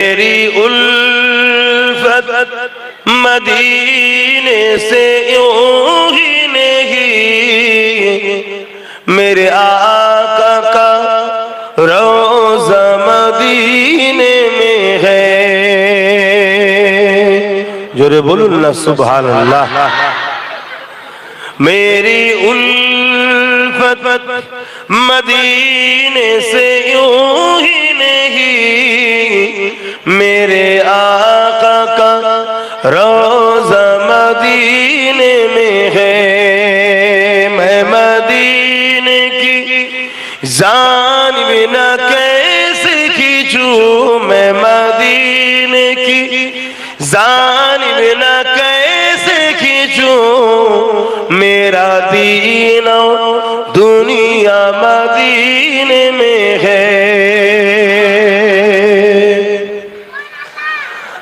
میری الفت مدینے سے یوں ہی نہیں۔ میرے آقا کا روزہ مدینے میں ہے۔ جورے بولو نا سبحان اللہ میری الفت مدینے سے یوں ہی نہیں۔ میرے آقا کا روزہ مدینے میں ہے۔ میں مدینے کی جانب نہ کیسے کھینچوں۔ میں مدینے کی جانب نہ کیسے کھینچوں۔ میرا دین دنیا مدینے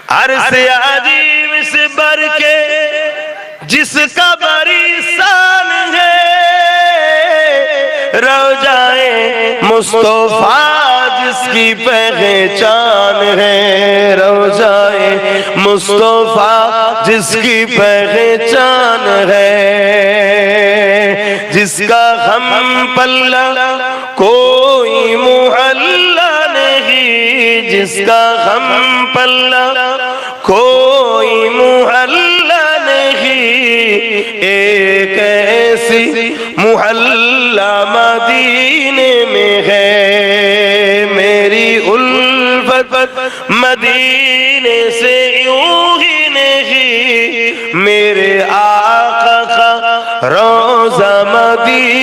عرص عجیب سے بر کے جس کا بری سان ہے روجائے مصطفیٰ جس کی پہچان ہے روجائے مصطفیٰ جس کی پہچان ہے جس کا ہم پلہ کوئی محلہ نہیں جس کا ہم پلہ کوئی محلہ نہیں، ایک ایسی محلہ مدینے میں ہے۔ میری الفت مدینے سے یوں ہی نہیں، میرے آقا کا روزہ مدینے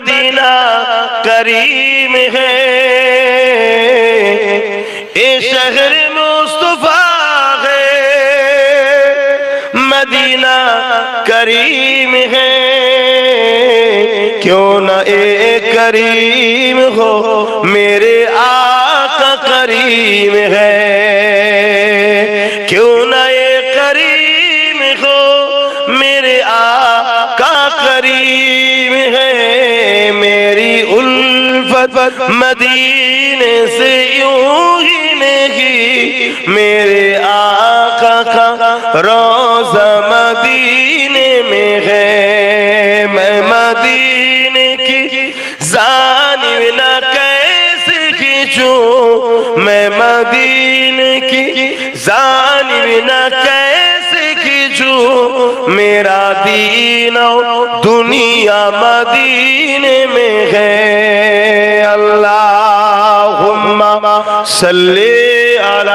مدینہ کریم ہے۔ یہ شہر مصطفیٰ ہے۔ مدینہ کریم ہے۔ کیوں نہ ایک کریم ہو، میرے آقا کریم ہے۔ کیوں نہ ایک کریم ہو، میرے آقا مدینے سے یوں ہی نہیں، میرے آقا کا روزہ مدینے میں ہے۔ میں مدینے کی جانب نہ کیسے کھینچوں؟ میں مدینے کی جانب نہ کیسے کھینچوں؟ میرا دین دنیا مدینے میں ہے۔ صلی علی